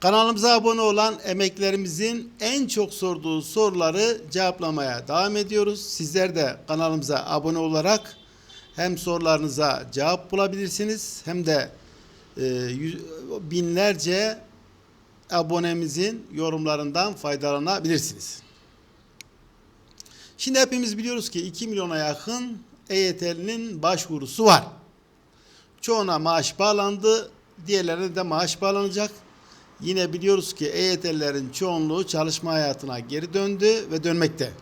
Kanalımıza abone olan emeklerimizin en çok sorduğu soruları cevaplamaya devam ediyoruz. Sizler de kanalımıza abone olarak hem sorularınıza cevap bulabilirsiniz hem de e, binlerce abonemizin yorumlarından faydalanabilirsiniz. Şimdi hepimiz biliyoruz ki 2 milyona yakın EYT'linin başvurusu var. Çoğuna maaş bağlandı, diğerlerine de maaş bağlanacak. Yine biliyoruz ki EYT'lilerin çoğunluğu çalışma hayatına geri döndü ve dönmekte.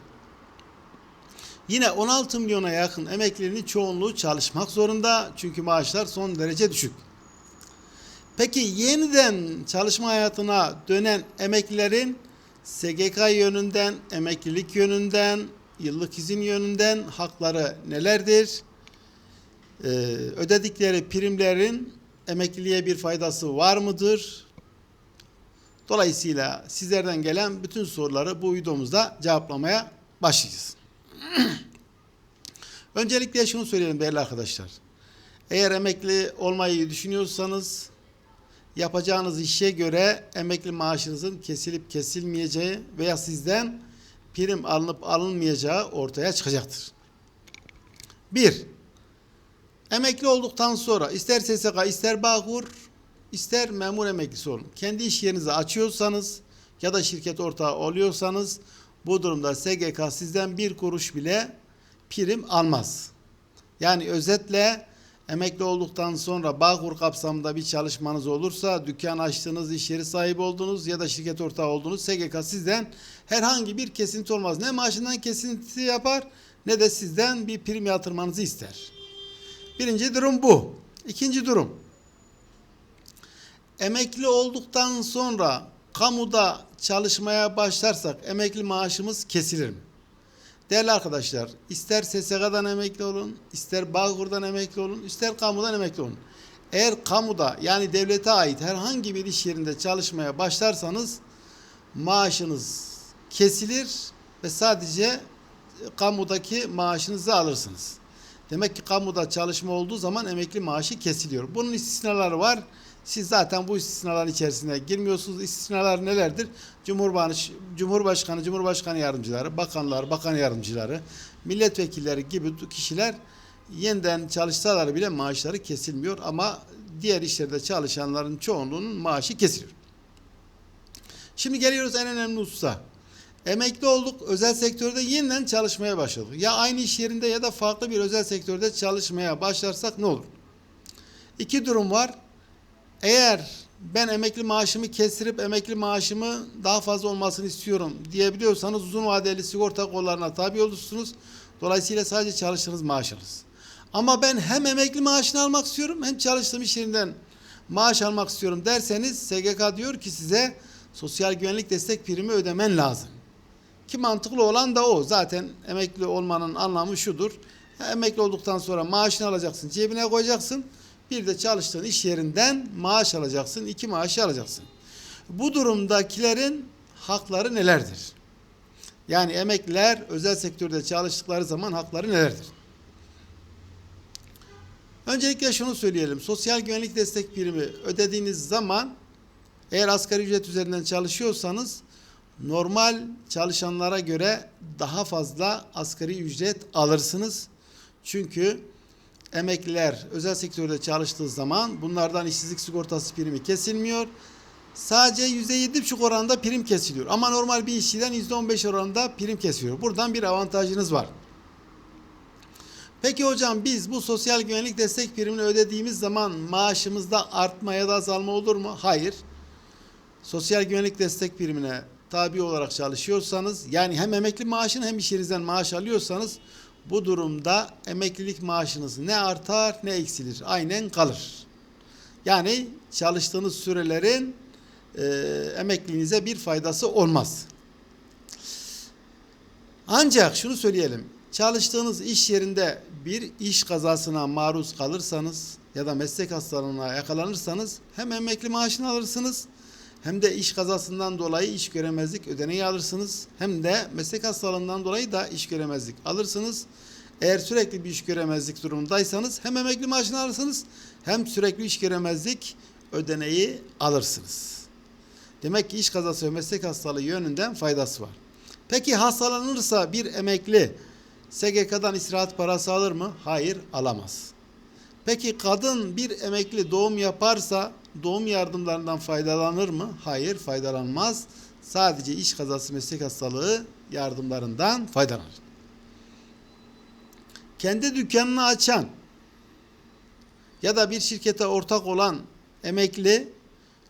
Yine 16 milyona yakın emeklinin çoğunluğu çalışmak zorunda çünkü maaşlar son derece düşük. Peki yeniden çalışma hayatına dönen emeklilerin SGK yönünden, emeklilik yönünden, yıllık izin yönünden hakları nelerdir? Ee, ödedikleri primlerin emekliliğe bir faydası var mıdır? Dolayısıyla sizlerden gelen bütün soruları bu videomuzda cevaplamaya başlayacağız. Öncelikle şunu söyleyelim değerli arkadaşlar. Eğer emekli olmayı düşünüyorsanız yapacağınız işe göre emekli maaşınızın kesilip kesilmeyeceği veya sizden prim alınıp alınmayacağı ortaya çıkacaktır. 1. Emekli olduktan sonra ister SSK ister Bağkur ister memur emeklisi olun. Kendi iş yerinizi açıyorsanız ya da şirket ortağı oluyorsanız bu durumda SGK sizden bir kuruş bile prim almaz. Yani özetle emekli olduktan sonra Bağkur kapsamında bir çalışmanız olursa, dükkan açtığınız, iş yeri sahibi oldunuz ya da şirket ortağı oldunuz, SGK sizden herhangi bir kesinti olmaz. Ne maaşından kesinti yapar ne de sizden bir prim yatırmanızı ister. Birinci durum bu. İkinci durum. Emekli olduktan sonra kamuda çalışmaya başlarsak emekli maaşımız kesilir mi? Değerli arkadaşlar, ister SSK'dan emekli olun, ister Bağkur'dan emekli olun, ister kamudan emekli olun. Eğer kamuda yani devlete ait herhangi bir iş yerinde çalışmaya başlarsanız maaşınız kesilir ve sadece kamudaki maaşınızı alırsınız. Demek ki kamuda çalışma olduğu zaman emekli maaşı kesiliyor. Bunun istisnaları var. Siz zaten bu istisnaların içerisine girmiyorsunuz. İstisnalar nelerdir? Cumhurbaşkanı, Cumhurbaşkanı, Cumhurbaşkanı yardımcıları, bakanlar, bakan yardımcıları, milletvekilleri gibi kişiler yeniden çalışsalar bile maaşları kesilmiyor ama diğer işlerde çalışanların çoğunluğunun maaşı kesiliyor. Şimdi geliyoruz en önemli hususa. Emekli olduk, özel sektörde yeniden çalışmaya başladık. Ya aynı iş yerinde ya da farklı bir özel sektörde çalışmaya başlarsak ne olur? İki durum var. Eğer ben emekli maaşımı kestirip emekli maaşımı daha fazla olmasını istiyorum diyebiliyorsanız uzun vadeli sigorta kollarına tabi olursunuz. Dolayısıyla sadece çalıştığınız maaşınız. Ama ben hem emekli maaşını almak istiyorum hem çalıştığım iş yerinden maaş almak istiyorum derseniz SGK diyor ki size sosyal güvenlik destek primi ödemen lazım. Ki mantıklı olan da o. Zaten emekli olmanın anlamı şudur. Emekli olduktan sonra maaşını alacaksın, cebine koyacaksın. Bir de çalıştığın iş yerinden maaş alacaksın, iki maaşı alacaksın. Bu durumdakilerin hakları nelerdir? Yani emekliler özel sektörde çalıştıkları zaman hakları nelerdir? Öncelikle şunu söyleyelim. Sosyal güvenlik destek primi ödediğiniz zaman eğer asgari ücret üzerinden çalışıyorsanız normal çalışanlara göre daha fazla asgari ücret alırsınız. Çünkü emekliler özel sektörde çalıştığı zaman bunlardan işsizlik sigortası primi kesilmiyor. Sadece %7,5 oranında prim kesiliyor. Ama normal bir işçiden %15 oranında prim kesiliyor. Buradan bir avantajınız var. Peki hocam biz bu sosyal güvenlik destek primini ödediğimiz zaman maaşımızda artma ya da azalma olur mu? Hayır. Sosyal güvenlik destek primine tabi olarak çalışıyorsanız yani hem emekli maaşını hem iş yerinizden maaş alıyorsanız bu durumda emeklilik maaşınız ne artar ne eksilir. Aynen kalır. Yani çalıştığınız sürelerin e, emekliliğinize bir faydası olmaz. Ancak şunu söyleyelim. Çalıştığınız iş yerinde bir iş kazasına maruz kalırsanız ya da meslek hastalığına yakalanırsanız hem emekli maaşını alırsınız hem de iş kazasından dolayı iş göremezlik ödeneği alırsınız. Hem de meslek hastalığından dolayı da iş göremezlik alırsınız. Eğer sürekli bir iş göremezlik durumundaysanız hem emekli maaşını alırsınız hem sürekli iş göremezlik ödeneği alırsınız. Demek ki iş kazası ve meslek hastalığı yönünden faydası var. Peki hastalanırsa bir emekli SGK'dan istirahat parası alır mı? Hayır, alamaz. Peki kadın bir emekli doğum yaparsa doğum yardımlarından faydalanır mı? Hayır, faydalanmaz. Sadece iş kazası meslek hastalığı yardımlarından faydalanır. Kendi dükkanını açan ya da bir şirkete ortak olan emekli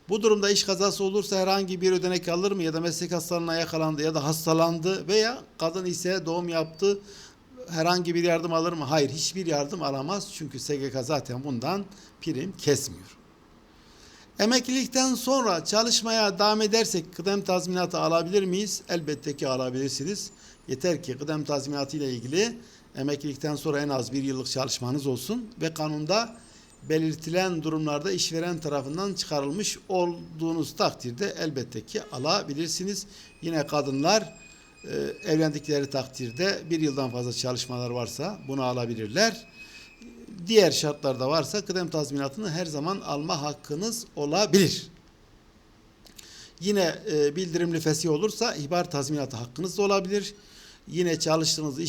bu durumda iş kazası olursa herhangi bir ödenek alır mı ya da meslek hastalığına yakalandı ya da hastalandı veya kadın ise doğum yaptı herhangi bir yardım alır mı? Hayır hiçbir yardım alamaz çünkü SGK zaten bundan prim kesmiyor. Emeklilikten sonra çalışmaya devam edersek kıdem tazminatı alabilir miyiz? Elbette ki alabilirsiniz. Yeter ki kıdem tazminatı ile ilgili emeklilikten sonra en az bir yıllık çalışmanız olsun ve kanunda belirtilen durumlarda işveren tarafından çıkarılmış olduğunuz takdirde elbette ki alabilirsiniz. Yine kadınlar e, evlendikleri takdirde bir yıldan fazla çalışmalar varsa bunu alabilirler. Diğer şartlarda varsa kıdem tazminatını her zaman alma hakkınız olabilir. Yine e, bildirimli fesih olursa ihbar tazminatı hakkınız da olabilir. Yine çalıştığınız iş